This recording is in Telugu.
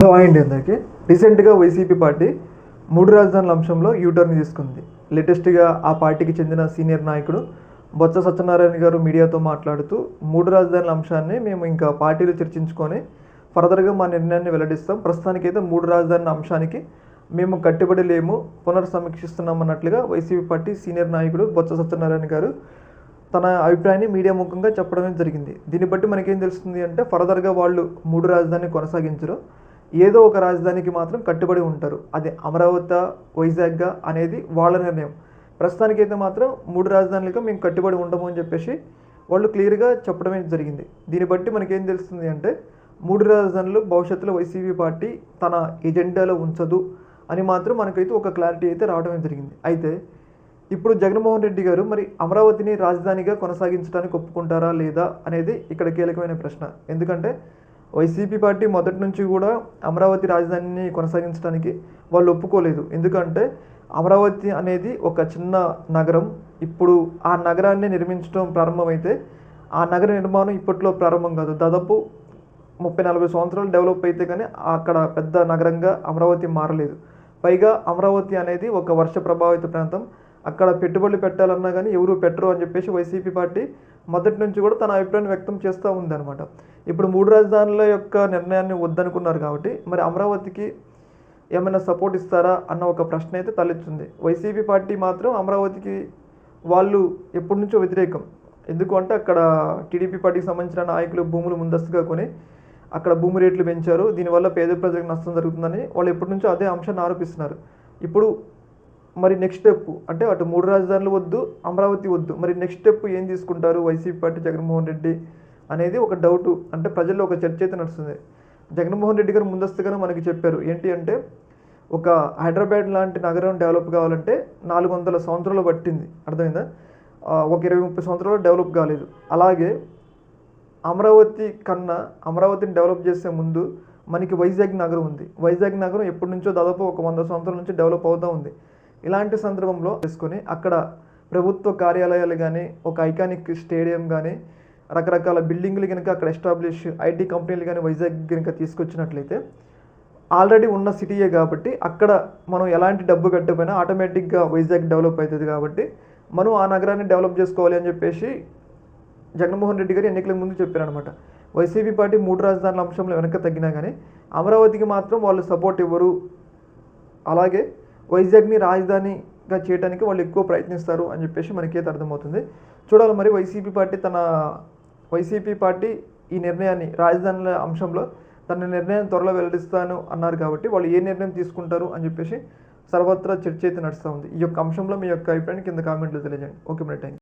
హలో అండి అందరికీ రీసెంట్గా వైసీపీ పార్టీ మూడు రాజధానుల అంశంలో యూటర్న్ తీసుకుంది. లేటెస్ట్గా ఆ పార్టీకి చెందిన సీనియర్ నాయకుడు బొత్స సత్యనారాయణ గారు మీడియాతో మాట్లాడుతూ మూడు రాజధానుల అంశాన్ని మేము ఇంకా పార్టీలు చర్చించుకొని ఫర్దర్గా మా నిర్ణయాన్ని వెల్లడిస్తాం. ప్రస్తుతానికైతే మూడు రాజధానుల అంశానికి మేము కట్టుబడి లేము పునర్సమీక్షిస్తున్నాం అన్నట్లుగా వైసీపీ పార్టీ సీనియర్ నాయకుడు బొత్స సత్యనారాయణ గారు తన అభిప్రాయాన్ని మీడియా ముఖంగా చెప్పడమే జరిగింది. దీన్ని బట్టి మనకేం తెలుస్తుంది అంటే ఫర్దర్గా వాళ్ళు మూడు రాజధాని కొనసాగించరు. ఏదో ఒక రాజధానికి మాత్రం కట్టుబడి ఉంటారు. అది అమరావతి వైజాగ్గా అనేది వాళ్ళ నిర్ణయం. ప్రస్తుతానికైతే మాత్రం మూడు రాజధానులుగా మేము కట్టుబడి ఉండము అని చెప్పేసి వాళ్ళు క్లియర్గా చెప్పడమే జరిగింది. దీన్ని బట్టి మనకేం తెలుస్తుంది అంటే మూడు రాజధానులు భవిష్యత్తులో వైసీపీ పార్టీ తన ఎజెండాలో ఉంచదు అని మాత్రం మనకైతే ఒక క్లారిటీ అయితే రావడమే జరిగింది. అయితే ఇప్పుడు జగన్మోహన్ రెడ్డి గారు మరి అమరావతిని రాజధానిగా కొనసాగించడానికి ఒప్పుకుంటారా లేదా అనేది ఇక్కడ కీలకమైన ప్రశ్న. ఎందుకంటే వైసీపీ పార్టీ మొదటి నుంచి కూడా అమరావతి రాజధానిని కొనసాగించడానికి వాళ్ళు ఒప్పుకోలేదు. ఎందుకంటే అమరావతి అనేది ఒక చిన్న నగరం. ఇప్పుడు ఆ నగరాన్ని నిర్మించడం ప్రారంభమైతే ఆ నగర నిర్మాణం ఇప్పట్లో ప్రారంభం కాదు. దాదాపు ముప్పై నలభై సంవత్సరాలు డెవలప్ అయితే కానీ అక్కడ పెద్ద నగరంగా అమరావతి మారలేదు. పైగా అమరావతి అనేది ఒక వర్ష ప్రభావిత ప్రాంతం. అక్కడ పెట్టుబడులు పెట్టాలన్నా కానీ ఎవరు పెట్టరు అని చెప్పేసి వైసీపీ పార్టీ మొదటి నుంచి కూడా తన అభిప్రాయాన్ని వ్యక్తం చేస్తూ ఉందన్నమాట. ఇప్పుడు మూడు రాజధానుల యొక్క నిర్ణయాన్ని వద్దనుకున్నారు కాబట్టి మరి అమరావతికి ఏమైనా సపోర్ట్ ఇస్తారా అన్న ఒక ప్రశ్న అయితే తలెత్తుంది. వైసీపీ పార్టీ మాత్రం అమరావతికి వాళ్ళు ఎప్పటి నుంచో వ్యతిరేకం. ఎందుకు అంటే అక్కడ టీడీపీ పార్టీకి సంబంధించిన నాయకులు భూములు ముందస్తుగా కొని అక్కడ భూమి రేట్లు పెంచారు. దీనివల్ల పేద ప్రజలకు నష్టం జరుగుతుందని వాళ్ళు ఎప్పటి నుంచో అదే అంశాన్ని ఆరోపిస్తున్నారు. ఇప్పుడు మరి నెక్స్ట్ స్టెప్ అంటే అటు మూడు రాజధానులు వద్దు అమరావతి వద్దు. మరి నెక్స్ట్ స్టెప్ ఏం తీసుకుంటారు? వైసీపీ పార్టీ జగన్మోహన్ రెడ్డి అనేది ఒక డౌట్ అంటే ప్రజల్లో ఒక చర్చ అయితే నడుస్తుంది. జగన్మోహన్ రెడ్డి గారు ముందస్తుగానే మనకి చెప్పారు. ఏంటి అంటే ఒక హైదరాబాద్ లాంటి నగరం డెవలప్ కావాలంటే నాలుగు వందల సంవత్సరాలు పట్టింది. అర్థమైందా? ఒక ఇరవై ముప్పై సంవత్సరాలు డెవలప్ కాలేదు. అలాగే అమరావతి కన్నా అమరావతిని డెవలప్ చేసే ముందు మనకి వైజాగ్ నగరం ఉంది. వైజాగ్ నగరం ఎప్పటి నుంచో దాదాపు ఒక వంద సంవత్సరాల నుంచి డెవలప్ అవుతూ ఉంది. ఇలాంటి సందర్భంలో చేసుకొని అక్కడ ప్రభుత్వ కార్యాలయాలు కానీ ఒక ఐకానిక్ స్టేడియం కానీ రకరకాల బిల్డింగ్లు కనుక అక్కడ ఎస్టాబ్లిష్ ఐటీ కంపెనీలు కానీ వైజాగ్ కనుక తీసుకొచ్చినట్లయితే ఆల్రెడీ ఉన్న సిటీయే కాబట్టి అక్కడ మనం ఎలాంటి డబ్బు కట్టకపోయినా ఆటోమేటిక్గా వైజాగ్ డెవలప్ అవుతుంది కాబట్టి మనం ఆ నగరాన్ని డెవలప్ చేసుకోవాలి అని చెప్పేసి జగన్మోహన్ రెడ్డి గారు ఎన్నికల ముందు చెప్పారనమాట వైసీపీ పార్టీ మూడు రాజధానుల అంశంలో వెనక తగ్గినా కానీ అమరావతికి మాత్రం వాళ్ళు సపోర్ట్ ఇవ్వరు. అలాగే వైజాగ్ని రాజధానిగా చేయడానికి వాళ్ళు ఎక్కువ ప్రయత్నిస్తారు అని చెప్పేసి మనకైతే అర్థమవుతుంది. చూడాలి మరి వైసీపీ పార్టీ తన వైసీపీ పార్టీ ఈ నిర్ణయాన్ని రాజధానుల అంశంలో తన నిర్ణయం త్వరలో వెల్లడిస్తాను అన్నారు కాబట్టి వాళ్ళు ఏ నిర్ణయం తీసుకుంటారు అని చెప్పేసి సర్వత్రా చర్చ అయితే నడుస్తూ ఉంది. ఈ యొక్క అంశంలో మీ యొక్క అభిప్రాయాన్ని కింద కామెంట్లో తెలియజేయండి. ఓకే మరి థ్యాంక్